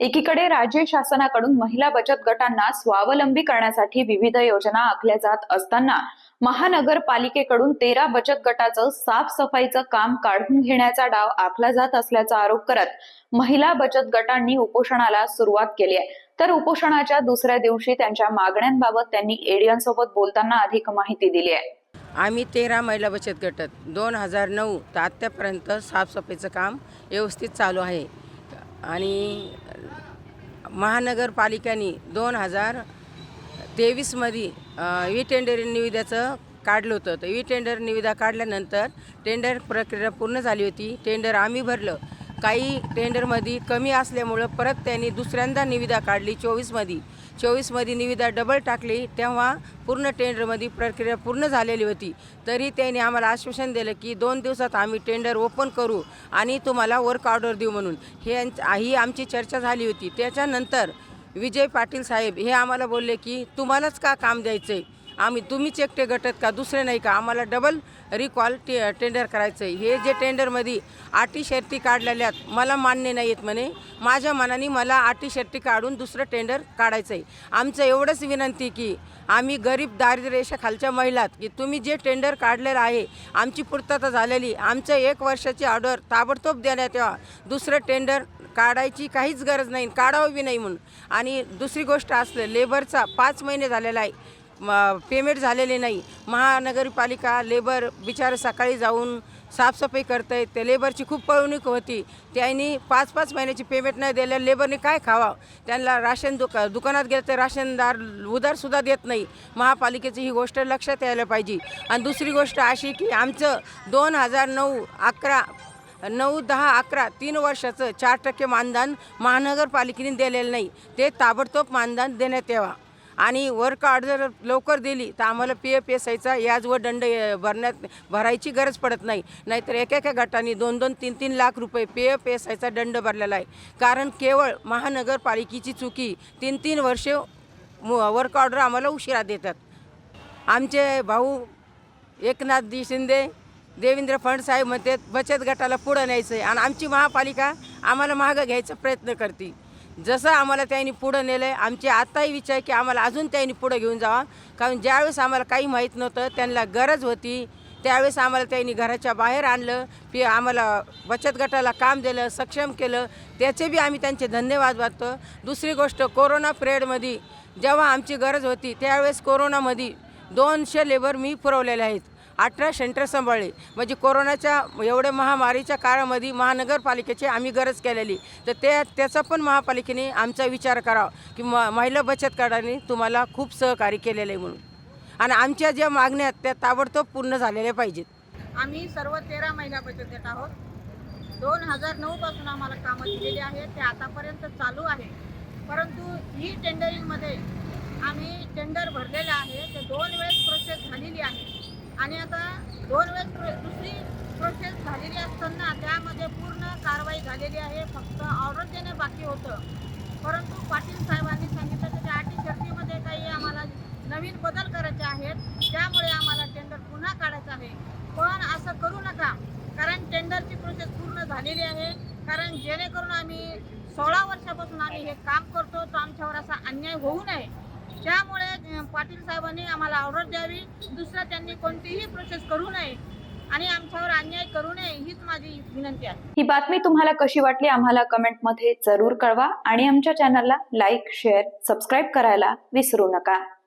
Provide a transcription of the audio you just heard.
एकीकडे राज्य शासनाकडून महिला बचत गटांना स्वावलंबी करण्यासाठी विविध योजना आखल्या जात असताना महानगरपालिकेकडून तेरा बचत गटाचं साफसफाईचं काम काढून घेण्याचा डाव आखला जात असल्याचा आरोप करत महिला बचत गटांनी उपोषणाला सुरुवात केली आहे. तर उपोषणाच्या दुसऱ्या दिवशी त्यांच्या मागण्यांबाबत त्यांनी एडियनसोबत बोलताना अधिक माहिती दिली आहे. आम्ही तेरा महिला बचत गटात दोन हजार नऊ तर आत्तापर्यंत साफसफाईचं काम व्यवस्थित चालू आहे. आणि महानगरपालिकेने दोन हजार तेवीसमध्ये ई टेंडर निविद्याचं काढलं होतं. तर ई टेंडर निविदा काढल्यानंतर टेंडर प्रक्रिया पूर्ण झाली होती. टेंडर आम्ही भरलं. काही टेंडरमध्ये कमी असल्यामुळं परत त्यांनी दुसऱ्यांदा निविदा काढली चोवीसमध्ये. चोवीसमध्ये निविदा डबल टाकली तेव्हा पूर्ण टेंडरमध्ये प्रक्रिया पूर्ण झालेली होती. तरी त्यांनी आम्हाला आश्वासन दिलं की दोन दिवसात आम्ही टेंडर ओपन करू आणि तुम्हाला वर्क ऑर्डर देऊ म्हणून. हे ही आमची चर्चा झाली होती. त्याच्यानंतर विजय पाटील साहेब हे आम्हाला बोलले की तुम्हालाच का काम द्यायचं आहे आम्ही तुम्हीच एकटे गटत का दुसरे नाही का? आम्हाला डबल रिकॉल टे टेंडर करायचं आहे हे जे टेंडरमध्ये अटी शर्ती काढलेल्यात मला मान्य नाही आहेत म्हणे. माझ्या मनाने मला अटी शर्ती काढून दुसरं टेंडर काढायचं आहे आमचं एवढंच विनंती की आम्ही गरीब दारिद्र्यरेषेखालच्या महिलात की तुम्ही जे टेंडर काढलेलं आहे आमची पूर्तता झालेली आमचं एक वर्षाची ऑर्डर ताबडतोब देण्यात यावा. दुसरं टेंडर काढायची काहीच गरज नाही काढावं बी नाही म्हणून. आणि दुसरी गोष्ट असलं लेबरचा पाच महिने झालेला आहे. पेमेंट झालेले नाही. महानगरपालिका लेबर बिचारे सकाळी जाऊन साफसफाई करत आहेत त्या लेबरची खूप पळवणूक होती. त्यांनी पाच पाच महिन्याची पेमेंट नाही दिल्या लेबरने काय खावा? त्यांना राशन दुका दुकानात गेलं तर राशनदार उधारसुद्धा देत नाही. महापालिकेची ही गोष्ट लक्षात यायला पाहिजे. आणि दुसरी गोष्ट अशी की आमचं दोन हजार नऊ अकरा नऊ दहा अकरा तीन वर्षाचं चार टक्के मानधन महानगरपालिकेने दिलेलं नाही. ते ताबडतोब मानधन देण्यात यावा. आणि वर्क ऑर्डर लवकर दिली तर आम्हाला पी एफ एस आयचा याज व दंड भरण्यात भरायची गरज पडत नाही. नाहीतर एका एका गटाने दोन दोन तीन तीन लाख रुपये पी एफ एस आयचा दंड भरलेला आहे. कारण केवळ महानगरपालिकेची चुकी तीन तीन वर्षे वर्क ऑर्डर आम्हाला उशिरा देतात. आमचे भाऊ एकनाथजी शिंदे देवेंद्र फडसाहेब म्हणतात बचत गटाला पुढं न्यायचं आहे आणि आमची महापालिका आम्हाला मागं घ्यायचा प्रयत्न करते. जसं आम्हाला त्यांनी पुढं नेलं आहे आमचे आत्ताही विचार की आम्हाला अजून त्यांनी पुढं घेऊन जावा. कारण ज्यावेळेस आम्हाला काही माहीत नव्हतं त्यांना गरज होती त्यावेळेस आम्हाला त्यांनी घराच्या बाहेर आणलं पी आम्हाला बचत गटाला काम दिलं सक्षम केलं त्याचे बी आम्ही त्यांचे धन्यवाद वाटतो दुसरी गोष्ट कोरोना पिरियडमध्ये जेव्हा आमची गरज होती त्यावेळेस कोरोनामध्ये दोनशे लेबर मी पुरवलेले आहेत. अठरा सेंटर सांभाळले. म्हणजे कोरोनाच्या एवढ्या महामारीच्या काळामध्ये महानगरपालिकेची आम्ही गरज केलेली. तर ते त्याचा पण महापालिकेने आमचा विचार करावा की म महिला बचत गटाने तुम्हाला खूप सहकार्य केलेलं आहे म्हणून. आणि आमच्या ज्या मागण्या आहेत त्या ताबडतोब पूर्ण झालेल्या पाहिजेत. आम्ही सर्व तेरा महिला बचत गट आहोत. दोन हजार नऊपासून आम्हाला कामं दिलेली आहेत ते आतापर्यंत चालू आहे. परंतु ही टेंडरिंगमध्ये आम्ही टेंडर भरलेलं आहे ते दोन वेळेस प्रोसेस झालेली आहे. आणि आता दोन वेळेस प्रो दुसरी प्रोसेस झालेली असताना त्यामध्ये पूर्ण कारवाई झालेली आहे. फक्त ऑर्डर देणे बाकी होतं. परंतु पाटील साहेबांनी सांगितलं की त्या अटी शर्तीमध्ये काही आम्हाला नवीन बदल करायचे आहेत. त्यामुळे आम्हाला टेंडर पुन्हा काढायचं आहे. पण असं करू नका. कारण टेंडरची प्रोसेस पूर्ण झालेली आहे. कारण जेणेकरून आम्ही सोळा वर्षापासून आम्ही हे काम करतो तर आमच्यावर असा अन्याय होऊ नये. त्यामुळे पाटील साहेबांनी आम्हाला ऑर्डर द्यावी. दुसरा त्यांनी कोणतीही प्रोसेस करू नये आणि आमच्यावर अन्याय करू नये हीच माझी विनंती आहे. ही बातमी तुम्हाला कशी वाटली आम्हाला कमेंटमध्ये जरूर कळवा आणि आमच्या चॅनलला लाईक शेअर सबस्क्राईब करायला विसरू नका.